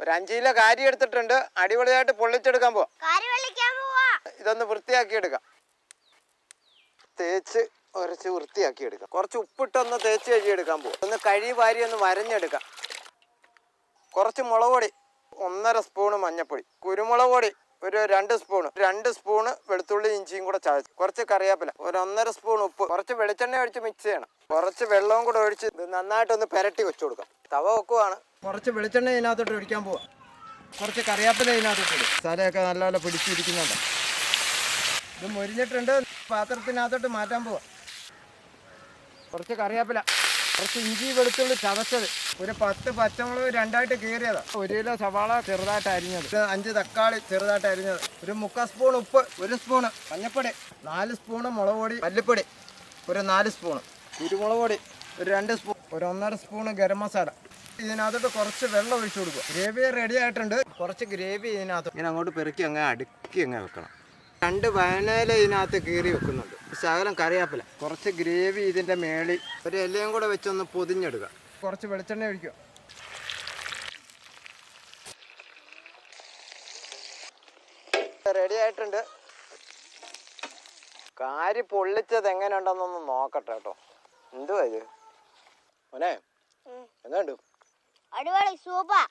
ഒരു അഞ്ച് കിലോ കാരി എടുത്തിട്ടുണ്ട്. അടിപൊളിയായിട്ട് പൊള്ളിച്ചെടുക്കാൻ പോവാം. ഇതൊന്ന് വൃത്തിയാക്കി എടുക്കാം തേച്ച് കുറച്ച് വൃത്തിയാക്കി എടുക്കാം കുറച്ച് ഉപ്പിട്ടൊന്ന് തേച്ച് കഴുകിയെടുക്കാൻ പോകും ഒന്ന് കഴി വാരി ഒന്ന് വരഞ്ഞെടുക്കാം. കുറച്ച് മുളക് പൊടി ഒന്നര സ്പൂണ് മഞ്ഞൾപ്പൊടി കുരുമുളക് പൊടി ഒരു രണ്ട് സ്പൂണ് രണ്ട് സ്പൂണ് വെളുത്തുള്ളി ഇഞ്ചിയും കൂടെ ചതച്ച്. കുറച്ച് കറിവേപ്പില ഒരു ഒന്നര സ്പൂൺ ഉപ്പ്. കുറച്ച് വെളിച്ചെണ്ണ ഒഴിച്ച് മിക്സ് ചെയ്യണം. കുറച്ച് വെള്ളവും കൂടെ ഒഴിച്ച് നന്നായിട്ടൊന്ന് പെരട്ടി വെച്ചു കൊടുക്കാം തവ വെക്കുവാണ്. കുറച്ച് വെളിച്ചെണ്ണ ഇതിനകത്തോട്ട് ഒഴിക്കാൻ പോവാം. കുറച്ച് കറിവേപ്പില ഇതിനകത്തോട്ട് ഇടും. സ്ഥലമൊക്കെ നല്ലപോലെ പിടിച്ചിരിക്കുന്നുണ്ട്. ഇത് മൊരിഞ്ഞിട്ടുണ്ട്. പാത്രത്തിനകത്തോട്ട് മാറ്റാൻ പോവാം. കുറച്ച് കറിവേപ്പില. കുറച്ച് ഇഞ്ചി വെളുത്തുള്ളി ചതച്ചത്. ഒരു പത്ത് പച്ചമുളക് രണ്ടായിട്ട് കീറിയതാ. ഒരു കിലോ സവാള ചെറുതായിട്ട് അരിഞ്ഞത്. അഞ്ച് തക്കാളി ചെറുതായിട്ട് അരിഞ്ഞത്. ഒരു മുക്കാൽ സ്പൂൺ ഉപ്പ് ഒരു സ്പൂണ് മഞ്ഞപ്പൊടി നാല് സ്പൂണ് മുളക് പൊടി മല്ലിപ്പൊടി ഒരു നാല് സ്പൂണ് കുരുമുളക് പൊടി ഒരു രണ്ട് സ്പൂൺ ഒരു ഒന്നര സ്പൂണ് ഗരം മസാല. ഇതിനകത്തോട്ട് കുറച്ച് വെള്ളം ഒഴിച്ചു കൊടുക്കുക. ഗ്രേവി റെഡി ആയിട്ടുണ്ട്. കുറച്ച് ഗ്രേവി ഇതിനകത്ത്. ഇങ്ങനെ അങ്ങോട്ട് പെറുക്കി അങ്ങ് അടുക്കി അങ്ങ് വെക്കണം. രണ്ട് വയനയില ഇതിനകത്ത് കീറി വെക്കുന്നുണ്ട്. ശകലം കറിയാപ്പില. കുറച്ച് ഗ്രേവി ഇതിന്റെ മേളി ഒരു എല്ലാം കൂടെ വെച്ചൊന്ന് പൊതിഞ്ഞെടുക്കുക കുറച്ച് വെളിച്ചെണ്ണ ഒഴിക്കുക. റെഡി ആയിട്ടുണ്ട്. കാരി പൊള്ളിച്ചത് എങ്ങനെയുണ്ടെന്നൊന്ന് നോക്കട്ടെ കേട്ടോ. എന്തുവാ ഇത്? മോനെ എന്താ സൂപ്പർ.